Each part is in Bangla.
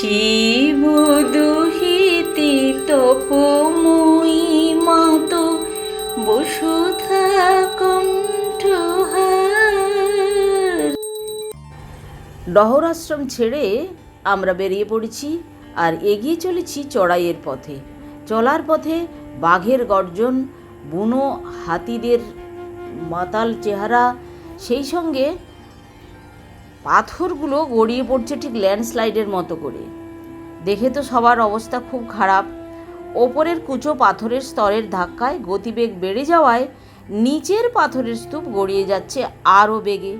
শিব দুহিতে তপময়ী মাত, বসুধা কণ্ঠহার ডহরাশ্রম ছেড়ে আমরা বেরিয়ে পড়েছি আর এগিয়ে চলেছি চড়াইয়ের পথে। চলার পথে বাঘের গর্জন, বুনো হাতিদের মাতাল চেহারা, সেই সঙ্গে পাথরগুলো গড়িয়ে পড়ছে ঠিক ল্যান্ডস্লাইডের মতো করে। দেখে তো সবার অবস্থা খুব খারাপ। ওপরের কুচো পাথরের স্তরের ধাক্কায় গতিবেগ বেড়ে যাওয়ায় নিচের পাথরের স্তূপ গড়িয়ে যাচ্ছে আরও বেগে।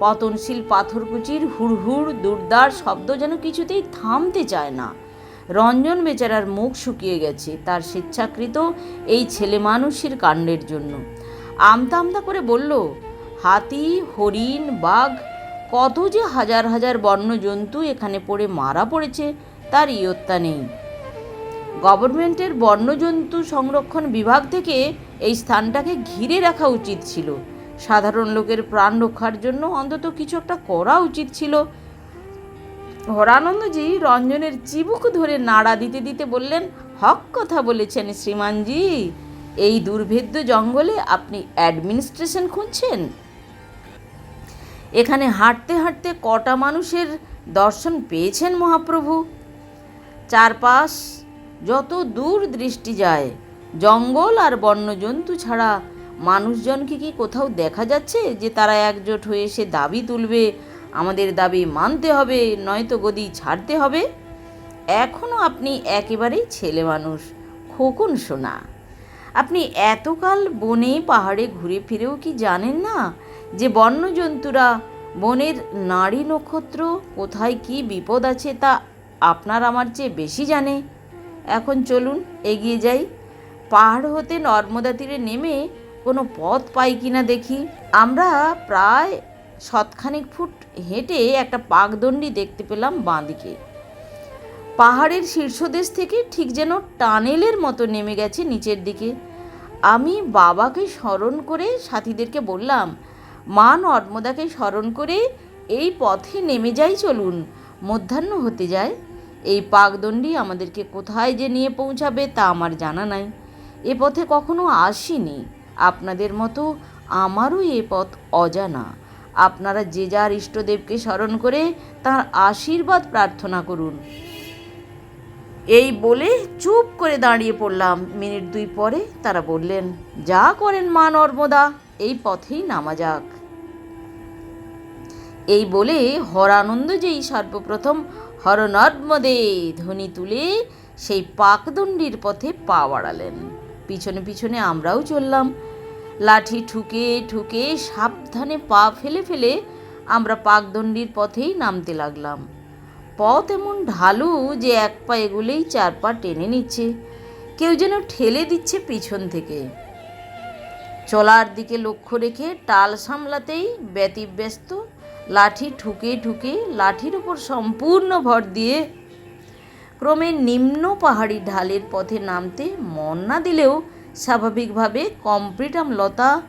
পতনশীল পাথরকুচির হুড়হুড়, দুর্দার শব্দ যেন কিছুতেই থামতে চায় না। রঞ্জন বেচারার মুখ শুকিয়ে গেছে তার স্বেচ্ছাকৃত এই ছেলে মানুষের কাণ্ডের জন্য। আমতা আমতা করে বলল, হাতি, হরিণ, বাঘ কত যে হাজার হাজার বন্যজন্তু এখানে পড়ে মারা পড়েছে, তার ইয়ত্তা নেই। গভর্নমেন্টের বন্যজন্তু সংরক্ষণ বিভাগ থেকে এই স্থানটাকে ঘিরে রাখা উচিত ছিল। সাধারণ লোকের প্রাণ রক্ষার জন্য অন্তত কিছু একটা করা উচিত ছিল। হরানন্দজি রঞ্জনের চিবুক ধরে নাড়া দিতে দিতে বললেন, হক কথা বলেছেন শ্রীমানজি। এই দুর্ভেদ্য জঙ্গলে আপনি অ্যাডমিনিস্ট্রেশন খুঁজছেন? এখানে হাঁটতে হাঁটতে কটা মানুষের দর্শন পেয়েছেন মহাপ্রভু। চারপাশ যত দূর দৃষ্টি যায়, জঙ্গল আর বন্যজন্তু ছাড়া মানুষজনকে কি কোথাও দেখা যাচ্ছে যে তারা একজোট হয়ে সে দাবি তুলবে, আমাদের দাবি মানতে হবে, নয়তো গদি ছাড়তে হবে? এখনও আপনি একেবারেই ছেলে মানুষ, খোকন শোনা আপনি এতকাল বনে পাহাড়ে ঘুরে ফিরেও কি জানেন না যে বন্যজন্তুরা বনের নারী নক্ষত্র কোথায় কি বিপদ আছে তা আপনার আমার চেয়ে বেশি জানে। এখন চলুন এগিয়ে যাই। পাহাড় হতে নর্মদা তীরে নেমে কোনো পথ পাই কি না দেখি। আমরা প্রায় শতখানিক ফুট হেঁটে একটা পাকদণ্ডি দেখতে পেলাম বাঁদিকে। পাহাড়ের শীর্ষদেশ থেকে ঠিক যেন টানেলের মতো নেমে গেছে নিচের দিকে। আমি বাবাকে স্মরণ করে সাথীদেরকে বললাম মা নর্মদাকে স্মরণ করে এই পথে নেমে যাই চলুন, মধ্যাহ্ন হতে যায়। এই পাকদণ্ডি আমাদেরকে কোথায় যে নিয়ে পৌঁছাবে তা আমার জানা নাই। এ পথে কখনো আসিনি। আপনাদের মতো আমারও এ পথ অজানা। আপনারা যে যার ইষ্টদেবকে স্মরণ করে তার আশীর্বাদ প্রার্থনা করুন। এই বলে চুপ করে দাঁড়িয়ে পড়লাম। মিনিট দুই পরে তারা বললেন, যা করেন মা নর্মদা, এই পথেই নামা যাক। এই বলে হরানন্দ যেই সর্বপ্রথম হরনর্মদে ধ্বনি তুলে সেই পাকদণ্ডির পথে পা বাড়ালেন। পিছনে পিছনে আমরাও চললাম। লাঠি ঠুকে ঠুকে সাবধানে পা ফেলে ফেলে আমরা পাকদণ্ডির পথেই নামতে লাগলাম। পথ এমন ঢালু যে এক পা এগুলেই চার পা টেনে নিচ্ছে। কেউ যেন ঠেলে দিচ্ছে পিছন থেকে। চলার দিকে লক্ষ্য রেখে টাল সামলাতেই ব্যতিব্যস্ত লাঠি ঠুকে ঠুকে লাঠির উপর সম্পূর্ণ ভর দিয়ে ক্রমে নিম্ন পাহাড়ি ঢালের পথে নামতে মন না দিলেও স্বাভাবিকভাবে কম্প্রিটাম লতা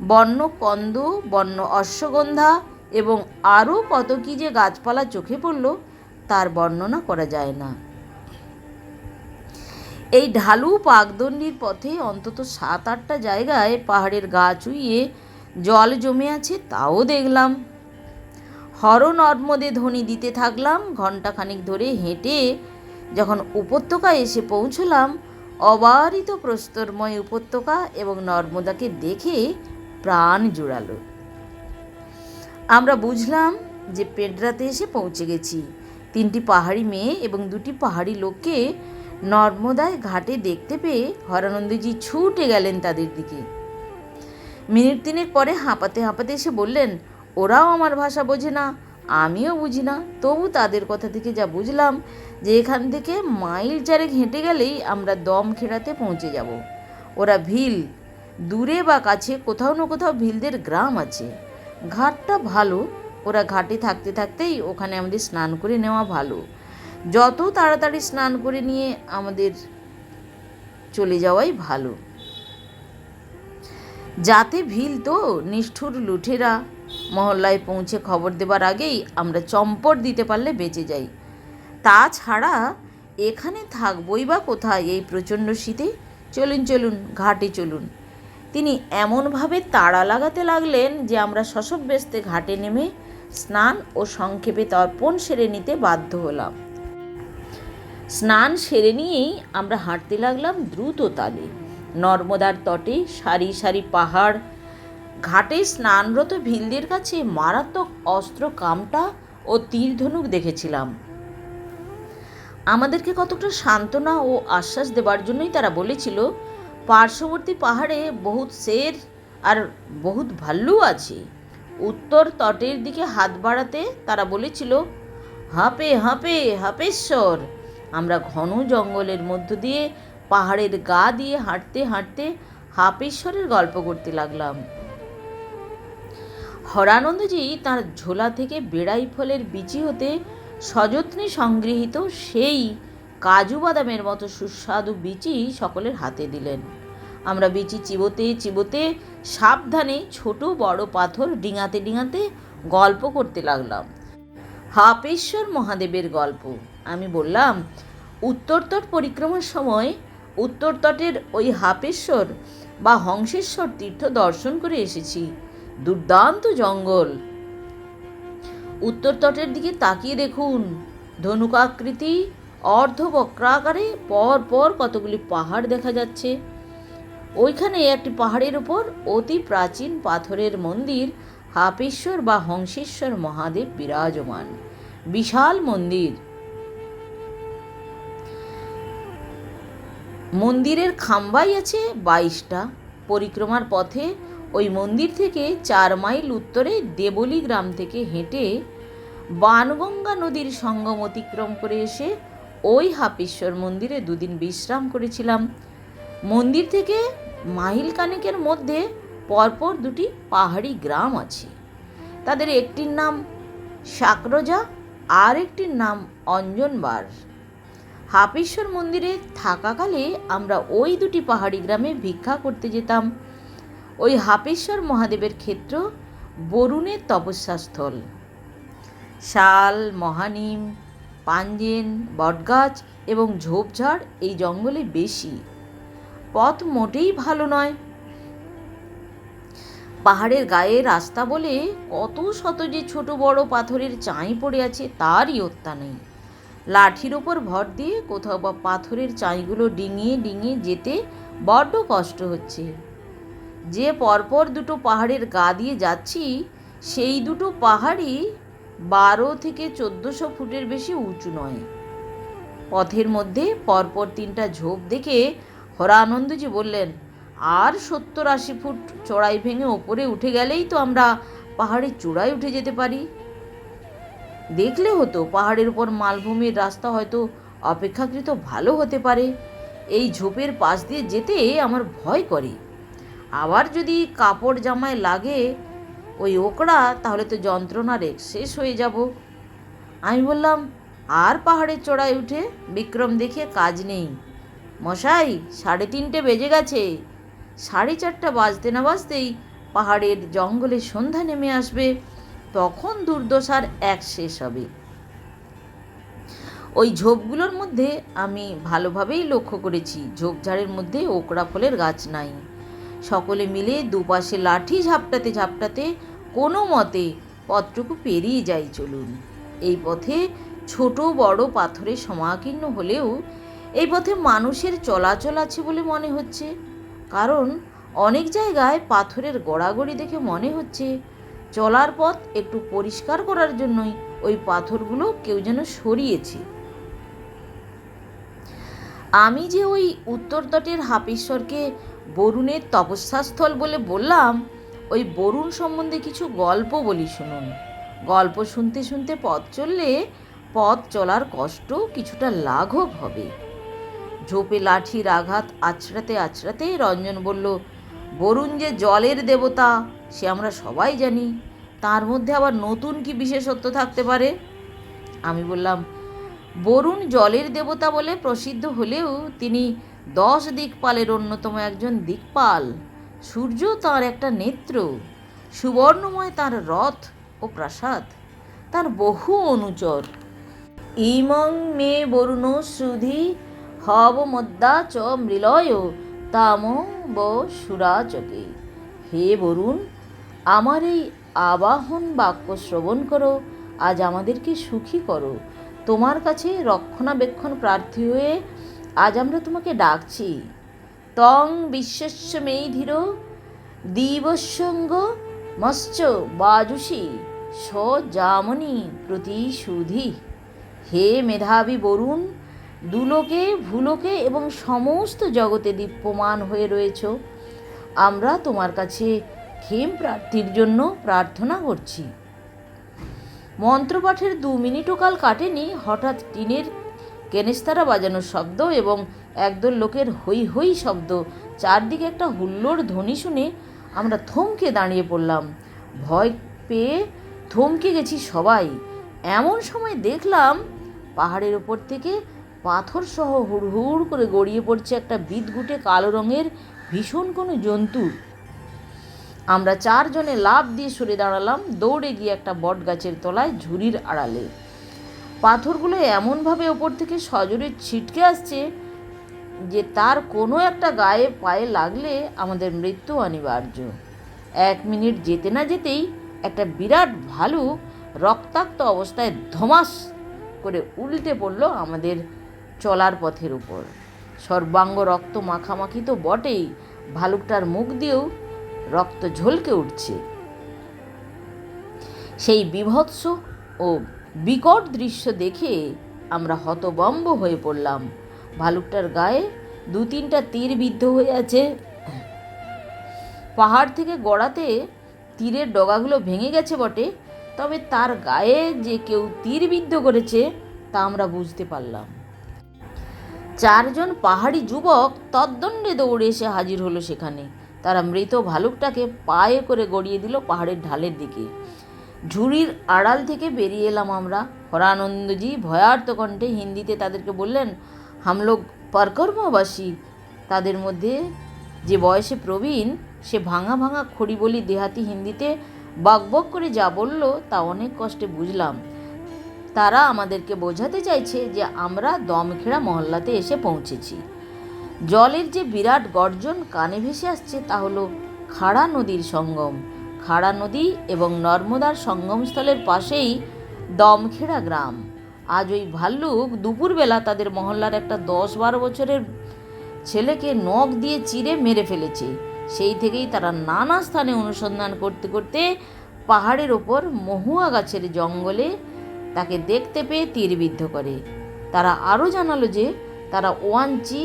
বন্য কন্দ বন্য অশ্বগন্ধা এবং আরও কত কী যে গাছপালা চোখে পড়ল, তার বর্ণনা করা যায় না। এই ঢালু পাকদণ্ডির পথে অন্তত সাত আটটা জায়গায় পাহাড়ের গা চুইয়ে জল জমে আছে, তাও দেখলাম। হর নর্মদে ধ্বনি দিতে থাকলাম। ঘণ্টাখানিক ধরে হেঁটে যখন উপত্যকায় এসে পৌঁছলাম, অবারিত প্রস্তরময় উপত্যকা এবং নর্মদাকে দেখে প্রাণ জুড়ালো। আমরা বুঝলাম যে পেডরাতে এসে পৌঁছে গেছি। তিনটি পাহাড়ি মেয়ে এবং দুটি পাহাড়ি লোককে নর্মদায় ঘাটে দেখতে পেয়ে হরানন্দজি ছুটে গেলেন তাদের দিকে। মিনিট তিনের পরে হাঁপাতে হাঁপাতে এসে বললেন ওরাও আমার ভাষা বোঝে না, আমিও বুঝি না। তবু তাদের কথা থেকে যা বুঝলাম যে এখান থেকে মাইল চারেক হেঁটে গেলেই আমরা দম খেড়াতে পৌঁছে যাব। ওরা ভিল, দূরে বা কাছে কোথাও না কোথাও ভিলদের গ্রাম আছে। ঘাটটা ভালো, ওরা ঘাটে থাকতে থাকতেই ওখানে আমাদের স্নান করে নেওয়া ভালো। যত তাড়াতাড়ি স্নান করে নিয়ে আমাদের চলে যাওয়াই ভালো। যাতে ভিল তো নিষ্ঠুর লুঠেরা মহল্লায় পৌঁছে খবর দেবার আগেই আমরা চম্পট দিতে পারলে বেঁচে যাই। তাছাড়া এখানে থাকবই বা কোথায় এই প্রচণ্ড শীতে? চলুন চলুন, ঘাটে চলুন। তিনি এমনভাবে তাড়া লাগাতে লাগলেন যে আমরা শশব ব্যস্তে ঘাটে নেমে স্নান ও সংক্ষেপে তর্পণ সেরে নিতে বাধ্য হলাম। স্নান সেরে নিয়েই আমরা হাঁটতে লাগলাম দ্রুত তালে। নর্মদার তটে সারি সারি পাহাড় ঘাটে স্নানরত ভিলদের কাছে মারাত্মক অস্ত্র, কামটা ও তীর ধনুক দেখেছিলাম। আমাদেরকে কতটা সান্ত্বনা ও আশ্বাস দেবার জন্যই তারা বলেছিল, পার্শ্ববর্তী পাহাড়ে বহুত শের আর বহুত ভাল্লু আছে। উত্তর তটের দিকে হাত বাড়াতে তারা বলেছিল, হাঁপে হাঁপে, হাঁপেশ্বর। আমরা ঘন জঙ্গলের মধ্য দিয়ে পাহাড়ের গা দিয়ে হাঁটতে হাঁটতে হাঁপেশ্বরের গল্প করতে লাগলাম। হরানন্দজি তার ঝোলা থেকে বেড়াই ফলের বিচি হতে সযত্নে সংগৃহীত সেই কাজু বাদামের মতো সুস্বাদু বিচি সকলের হাতে দিলেন। আমরা বিচি চিবোতে চিবোতে সাবধানে ছোট বড় পাথর ডিঙাতে ডিঙাতে গল্প করতে লাগলাম। হাপেশ্বর মহাদেবের গল্প। আমি বললাম উত্তরতট পরিক্রমার সময় উত্তরতটের ওই হাপেশ্বর বা হংসেশ্বর তীর্থ দর্শন করে এসেছি। দুর্দান্ত জঙ্গল। উত্তর তটের দিকে তাকিয়ে দেখুন। ধনুকাকৃতি অর্ধবক্রাকারে পর পর কতগুলি পাহাড় দেখা যাচ্ছে। ওইখানে একটি পাহাড়ের উপর অতি প্রাচীন পাথরের মন্দির, হাপেশ্বর বা হংসেশ্বর মহাদেব বিরাজমান। বিশাল মন্দির। মন্দিরের খাম্বাই আছে বাইশটা। পরিক্রমার পথে ওই মন্দির থেকে চার মাইল উত্তরে দেবলি গ্রাম থেকে হেঁটে বানগঙ্গা নদীর সঙ্গম অতিক্রম করে এসে ওই হাপেশ্বর মন্দিরে দুদিন বিশ্রাম করেছিলাম। মন্দির থেকে মাইল কানেকের মধ্যে পরপর দুটি পাহাড়ি গ্রাম আছে। তাদের একটির নাম সাকরজা, আর একটির নাম অঞ্জনবার। হাপেশ্বর মন্দিরে থাকাকালে আমরা ওই দুটি পাহাড়ি গ্রামে ভিক্ষা করতে যেতাম। ওই হাপেশ্বর মহাদেবের ক্ষেত্র বরুণের তপস্যাস্থল। শাল, মহানিম, পাঞ্জেন, বটগাছ এবং ঝোপঝাড় এই জঙ্গলে বেশি। পথ মোটেই ভালো নয়। পাহাড়ের গায়ে রাস্তা বলে কত শত যে ছোট বড় পাথরের চাঁই পড়ে আছে তারই হত্যা নেই। লাঠির ওপর ভর দিয়ে কোথাও বা পাথরের চাঁইগুলো ডিঙিয়ে ডিঙিয়ে যেতে বড্ড কষ্ট হচ্ছে। যে পরপর দুটো পাহাড়ের গা দিয়ে যাচ্ছি, সেই দুটো পাহাড়ই বারো থেকে চোদ্দোশো ফুটের বেশি উঁচু নয়। পথের মধ্যে পরপর তিনটা ঝোপ দেখে হরানন্দজি বললেন, আর সত্তর আশি ফুট চড়াই ভেঙে ওপরে উঠে গেলেই তো আমরা পাহাড়ের চূড়ায় উঠে যেতে পারি। দেখলে হতো পাহাড়ের উপর মালভূমির রাস্তা হয়তো অপেক্ষাকৃত ভালো হতে পারে। এই ঝোপের পাশ দিয়ে যেতে আমার ভয় করে। আবার যদি কাপড় জামায় লাগে ওই ওকড়া, তাহলে তো যন্ত্রণার শেষ হয়ে যাব। আমি বললাম, আর পাহাড়ের চড়ায় উঠে বিক্রম দেখে কাজ নেই। মশাই, সাড়ে তিনটে বেজে গেছে। সাড়ে চারটা বাজতে না বাজতেই পাহাড়ের জঙ্গলে সন্ধ্যা নেমে আসবে। তখন দুর্দশার এক শেষ হবে। ওই ঝোপগুলোর মধ্যে আমি ভালোভাবেই লক্ষ্য করেছি। ঝোপঝাড়ের মধ্যে ওকড়া ফলের গাছ নাই। সকলে মিলে দুপাশে লাঠি ঝাপটাতে ঝাপটাতে কোনো মতে পথটুকু পেরিয়ে যাই চলুন। এই পথে ছোট বড় পাথরে সমাকীর্ণ হলেও এই পথে মানুষের চলাচল আছে বলে মনে হচ্ছে। কারণ অনেক জায়গায় পাথরের গড়াগড়ি দেখে মনে হচ্ছে চলার পথ একটু পরিষ্কার করার জন্যই ওই পাথরগুলো কেউ যেন সরিয়েছে। আমি যে ওই উত্তর তটের হাপেশ্বরকে বরুণের তপস্যাস্থল বলে বললাম, ওই বরুণ সম্বন্ধে কিছু গল্প বলি শুনুন। গল্প শুনতে শুনতে পথ চললে পথ চলার কষ্ট কিছুটা লাঘব হবে। ঝোপে লাঠির আঘাত আছড়াতে আছড়াতে রঞ্জন বলল, বরুণ যে জলের দেবতা, সে আমরা সবাই জানি। তার মধ্যে আবার নতুন কি বিশেষত্ব থাকতে পারে? আমি বললাম, বরুণ জলের দেবতা বলে প্রসিদ্ধ হলেও তিনি দশ দিকপালের অন্যতম একজন দিকপাল। সূর্য তার একটা নেত্র, সুবর্ণময় তার রথ ও প্রাসাদ, তার বহু অনুচর। ইমং মে বরুণ সুধি হব মদ্দা চ মৃলয়, তাম ব হে বরুণ, আমার এই আবাহন বাক্য শ্রবণ করো, আজ আমাদেরকে সুখী করো। তোমার কাছে রক্ষণাবেক্ষণ প্রার্থী হয়ে আজ আমরা তোমাকে ডাকছি। তং বিশ্বস্য মেই ধীর দিবসঙ্গ মৎস্য বাজুষী স যামনি প্রতিশুধি। হে মেধাবী বরুণ, দুলোকে, ভুলোকে এবং সমস্ত জগতে দীপ্যমান হয়ে রয়েছ। আমরা তোমার কাছে ক্ষেম প্রার্থীর জন্য প্রার্থনা করছি। মন্ত্রপাঠের দু মিনিটও কাল কাটেনি, হঠাৎ টিনের কেনেস্তারা বাজানোর শব্দ এবং একদল লোকের হই হই শব্দ। চারদিকে একটা হুল্লোড় ধ্বনি শুনে আমরা থমকে দাঁড়িয়ে পড়লাম। ভয় পেয়ে থমকে গেছি সবাই। এমন সময় দেখলাম পাহাড়ের ওপর থেকে পাথর সহ হুড়হুড় করে গড়িয়ে পড়ছে একটা বিদগুটে কালো রঙের ভীষণ কোনো জন্তু। আমরা চারজনে লাভ দিয়ে সরে দাঁড়ালাম। দৌড়ে গিয়ে একটা বট গাছের তলায় ঝুড়ির আড়ালে। পাথরগুলো এমনভাবে ওপর থেকে সজোরে ছিটকে আসছে যে তার কোনো একটা গায়ে পায়ে লাগলে আমাদের মৃত্যু অনিবার্য। এক মিনিট যেতে না যেতেই একটা বিরাট ভালুক রক্তাক্ত অবস্থায় ধমাস করে উল্টে পড়ল আমাদের চলার পথের উপর। সর্বাঙ্গ রক্ত মাখামাখি তো বটেই, ভালুকটার মুখ দিয়েও রক্ত ঝলকে উঠছে। সেই বিভৎস ও বিকট দৃশ্য দেখে আমরা হতবম্ব হয়ে পড়লাম। ভালুকটার গায়ে দু তিনটা তীর বিদ্ধ হয়ে আছে। পাহাড় থেকে গড়াতে তীরের ডগাগুলো ভেঙে গেছে বটে, তবে তার গায়ে যে কেউ তীর বিদ্ধ করেছে, তা আমরা বুঝতে পারলাম। চারজন পাহাড়ি যুবক তদ্দণ্ডে দৌড়ে এসে হাজির হলো সেখানে। তারা মৃত ভালুকটাকে পায়ে করে গড়িয়ে দিল পাহাড়ের ঢালের দিকে। ঝুড়ির আড়াল থেকে বেরিয়ে এলাম আমরা। হরানন্দজি ভয়ার্ত কণ্ঠে হিন্দিতে তাদেরকে বললেন হামলোক পরকর্মবাসী, তাদের মধ্যে যে বয়সে প্রবীণ, সে ভাঙা ভাঙা খড়ি বলি দেহাতি হিন্দিতে বকবক করে যা বলল তা অনেক কষ্টে বুঝলাম। তারা আমাদেরকে বোঝাতে চাইছে যে আমরা দমখেড়া মহল্লাতে এসে পৌঁছেছি। জলের যে বিরাট গর্জন কানে ভেসে আসছে তা হলো খাড়া নদীর সঙ্গম। খাড়া নদী এবং নর্মদার সঙ্গমস্থলের পাশেই দমখেড়া গ্রাম। আজ ওই ভাল্লুক দুপুরবেলা তাদের মহল্লার একটা দশ বারো বছরের ছেলেকে নখ দিয়ে চিরে মেরে ফেলেছে। সেই থেকেই তারা নানা স্থানে অনুসন্ধান করতে করতে পাহাড়ের ওপর মহুয়া গাছের জঙ্গলে তাকে দেখতে পেয়ে তীরবিদ্ধ করে। তারা আরও জানালো যে তারা ওয়াঞ্চি,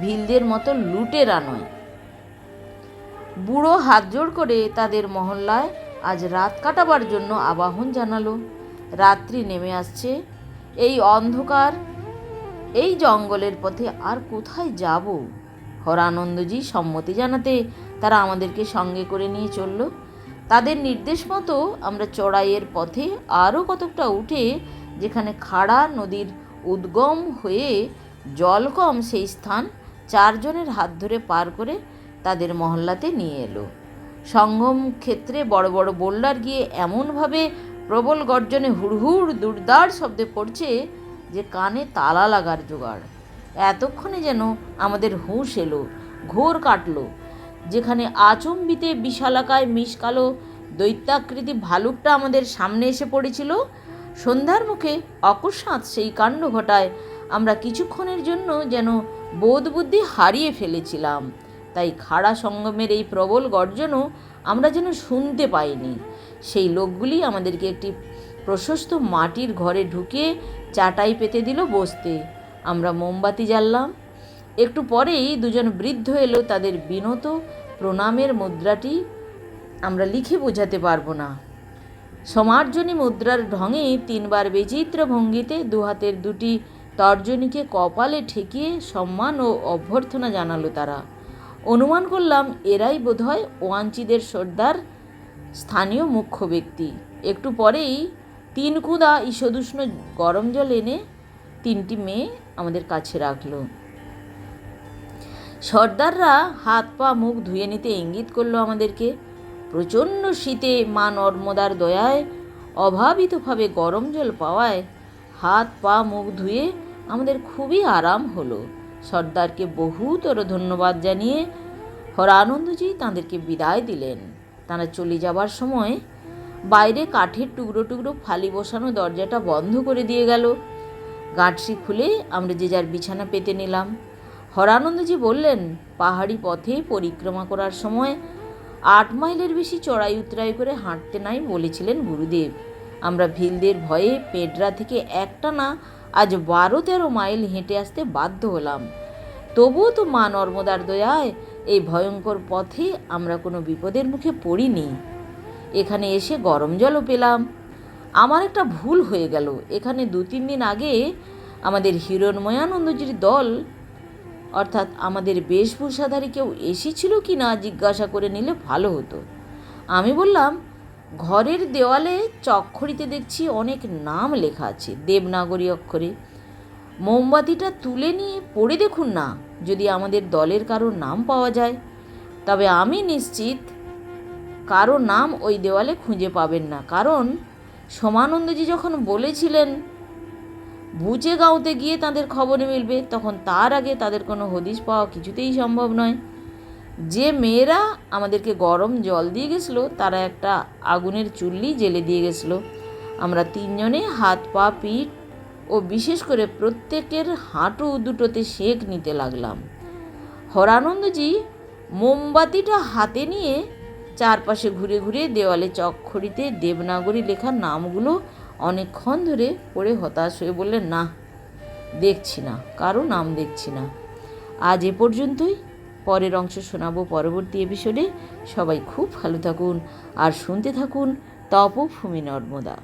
ভিলদের মতো লুটেরা নয়। বুড়ো হাত জোড় করে তাদের মহল্লায় আজ রাত কাটাবার জন্য আবাহন জানালো। রাত্রি নেমে আসছে। এই অন্ধকার, এই জঙ্গলের পথে আর কোথায় যাব? হরানন্দজি সম্মতি জানাতে তারা আমাদেরকে সঙ্গে করে নিয়ে চলল। তাদের নির্দেশ মতো আমরা চড়াইয়ের পথে আরও কতকটা উঠে, যেখানে খাড়া নদীর উদ্গম হয়ে জল কম সেই স্থান চারজনের হাত ধরে পার করে তাদের মহল্লাতে নিয়ে এলো। সঙ্গম ক্ষেত্রে বড় বড় বোল্ডার গিয়ে এমনভাবে প্রবল গর্জনে হুড়হুড়, দুর্দার শব্দে পড়ছে যে কানে তালা লাগার জোগাড়। এতক্ষণে যেন আমাদের হুঁশ এলো, ঘোর কাটলো, যেখানে আচম্বিতে বিশালাকায় মিশকালো দৈত্যাকৃতি ভালুকটা আমাদের সামনে এসে পড়েছিল। সন্ধ্যার মুখে অকস্মাৎ সেই কাণ্ড ঘটায় আমরা কিছুক্ষণের জন্য যেন বোধ বুদ্ধি হারিয়ে ফেলেছিলাম। তাই খাড়া সঙ্গমের এই প্রবল গর্জনও আমরা যেন শুনতে পাইনি। সেই লোকগুলি আমাদেরকে একটি প্রশস্ত মাটির ঘরে ঢুকে চাটাই পেতে দিল বসতে। আমরা মোমবাতি জ্বাললাম। একটু পরেই দুজন বৃদ্ধ এলো তাদের বিনত প্রণামের মুদ্রাটি। আমরা লিখে বোঝাতে পারব না। সমার্জনী মুদ্রার ঢঙে তিনবার বিচিত্র ভঙ্গিতে দুহাতের দুটি তর্জনীকে কপালে ঠেকিয়ে সম্মান ও অভ্যর্থনা জানালো তারা। অনুমান করলাম, এরাই বোধহয় ওয়াঞ্চিদের সর্দার, স্থানীয় মুখ্য ব্যক্তি। একটু পরেই তিন কুদা ঈষদুষ্ণ গরম জল এনে তিনটি মেয়ে আমাদের কাছে রাখল। সর্দাররা হাত পা মুখ ধুয়ে নিতে ইঙ্গিত করল আমাদেরকে, প্রচণ্ড শীতে মা নর্মদার দয়ায়, অভাবিতভাবে গরম জল পাওয়ায় হাত পা মুখ ধুয়ে আমাদের খুবই আরাম হলো। সর্দারকে বহুতর ধন্যবাদ জানিয়ে হরানন্দজি তাঁদেরকে বিদায় দিলেন। তারা চলে যাবার সময় বাইরে কাঠের টুকরো টুকরো ফালি বসানো দরজাটা বন্ধ করে দিয়ে গেল। গাঁটসি খুলে আমরা যে যার বিছানা পেতে নিলাম। হরানন্দজি বললেন, পাহাড়ি পথে পরিক্রমা করার সময় আট মাইলের বেশি চড়াই উতরাই করে হাঁটতে নাই বলেছিলেন গুরুদেব। আমরা ভিলদের ভয়ে পেডরা থেকে একটা না আজ বারো তেরো মাইল হেঁটে আসতে বাধ্য হলাম। তবুও তো মা নর্মদার দয়ায় এই ভয়ঙ্কর পথে আমরা কোনো বিপদের মুখে পড়িনি। এখানে এসে গরম জলও পেলাম। আমার একটা ভুল হয়ে গেল। এখানে দু তিন দিন আগে আমাদের হিরণময়ানন্দজির দল, অর্থাৎ আমাদের বেশভূষাধারী কেউ এসেছিল কি না জিজ্ঞাসা করে নিলে ভালো হতো। আমি বললাম ঘরের দেওয়ালে চক্ষরিতে দেখছি অনেক নাম লেখা আছে, দেবনাগরী অক্ষরে। মোমবাতিটা তুলে নিয়ে পড়ে দেখুন না, যদি আমাদের দলের কারোর নাম পাওয়া যায়। তবে আমি নিশ্চিত কারও নাম ওই দেওয়ালে খুঁজে পাবেন না। কারণ সমানন্দজি যখন বলেছিলেন বুচে গাঁওতে গিয়ে তাদের খবর মিলবে তখন তার আগে তাদের কোনো হদিশ পাওয়া কিছুতেই সম্ভব নয়। যে মেয়েরা আমাদেরকে গরম জল দিয়ে গেছিল, তারা একটা আগুনের চুল্লি জেলে দিয়ে গেছিল। আমরা তিনজনে হাত, পা, পিঠ ও বিশেষ করে প্রত্যেকের হাঁটু দুটোতে সেঁক নিতে লাগলাম। হরানন্দজি মোমবাতিটা হাতে নিয়ে চারপাশে ঘুরে ঘুরে দেওয়ালে চক্ষরিতে দেবনাগরী লেখা নামগুলো অনেকক্ষণ ধরে পড়ে হতাশ হয়ে বললেন, না, দেখছি না, কারও নাম দেখছি না। আজ এ পর্যন্তই। পরের অংশ শোনাবো পরবর্তী এপিসোডে সবাই খুব ভালো থাকুন আর শুনতে থাকুন তপভূমি নর্মদা।